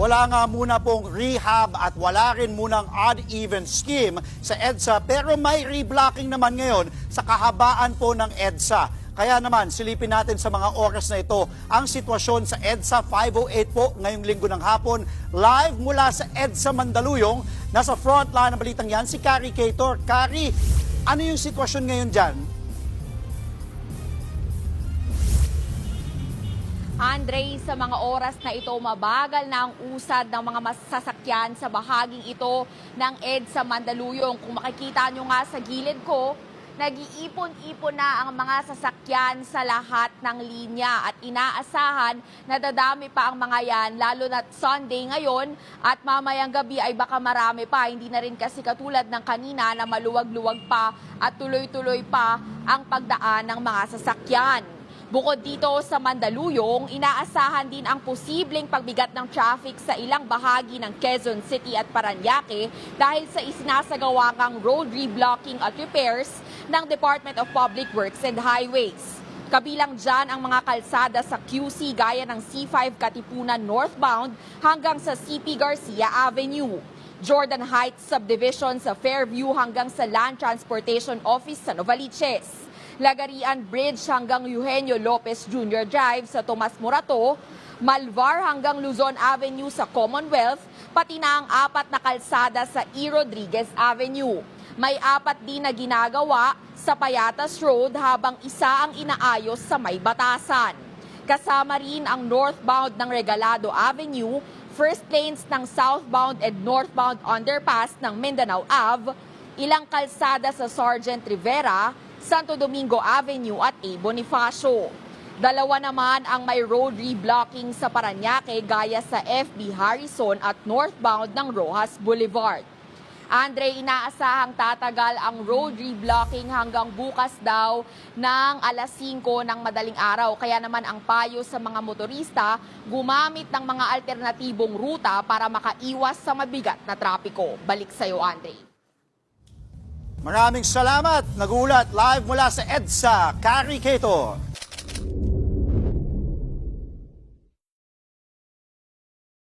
Wala nga muna pong rehab at wala rin munang odd-even scheme sa EDSA pero may reblocking naman ngayon sa kahabaan po ng EDSA. Kaya naman, silipin natin sa mga oras na ito ang sitwasyon sa EDSA 508 po ngayong linggo ng hapon. Live mula sa EDSA Mandaluyong, nasa frontline ng balitang yan si Kari Cator. Kari, ano yung sitwasyon ngayon dyan? Andre, sa mga oras na ito, mabagal na ang usad ng mga masasakyan sa bahaging ito ng EDSA Mandaluyong. Kung makikita nyo nga sa gilid ko, nag-iipon-ipon na ang mga sasakyan sa lahat ng linya at inaasahan na dadami pa ang mga yan, lalo na Sunday ngayon at mamayang gabi ay baka marami pa. Hindi na rin kasi katulad ng kanina na maluwag-luwag pa at tuloy-tuloy pa ang pagdaan ng mga sasakyan. Bukod dito sa Mandaluyong, inaasahan din ang posibleng pagbigat ng traffic sa ilang bahagi ng Quezon City at Paranaque dahil sa isinasagawa kang road reblocking at repairs ng Department of Public Works and Highways. Kabilang dyan ang mga kalsada sa QC gaya ng C5 Katipunan northbound hanggang sa CP Garcia Avenue. Jordan Heights Subdivision sa Fairview hanggang sa Land Transportation Office sa Novaliches. Lagarian Bridge hanggang Eugenio Lopez Jr. Drive sa Tomas Morato, Malvar hanggang Luzon Avenue sa Commonwealth, pati na ang apat na kalsada sa E. Rodriguez Avenue. May apat din na ginagawa sa Payatas Road habang isa ang inaayos sa May Batasan. Kasama rin ang northbound ng Regalado Avenue, first lanes ng southbound and northbound underpass ng Mindanao Ave, ilang kalsada sa Sergeant Rivera, Santo Domingo Avenue at A. Bonifacio. Dalawa naman ang may road reblocking sa Paranaque gaya sa FB Harrison at northbound ng Rojas Boulevard. Andre, inaasahang tatagal ang road reblocking hanggang bukas daw ng alas 5 ng madaling araw. Kaya naman ang payo sa mga motorista, gumamit ng mga alternatibong ruta para makaiwas sa mabigat na trapiko. Balik sa'yo, Andre. Maraming salamat. Nagulat live mula sa EDSA, Kari Cator.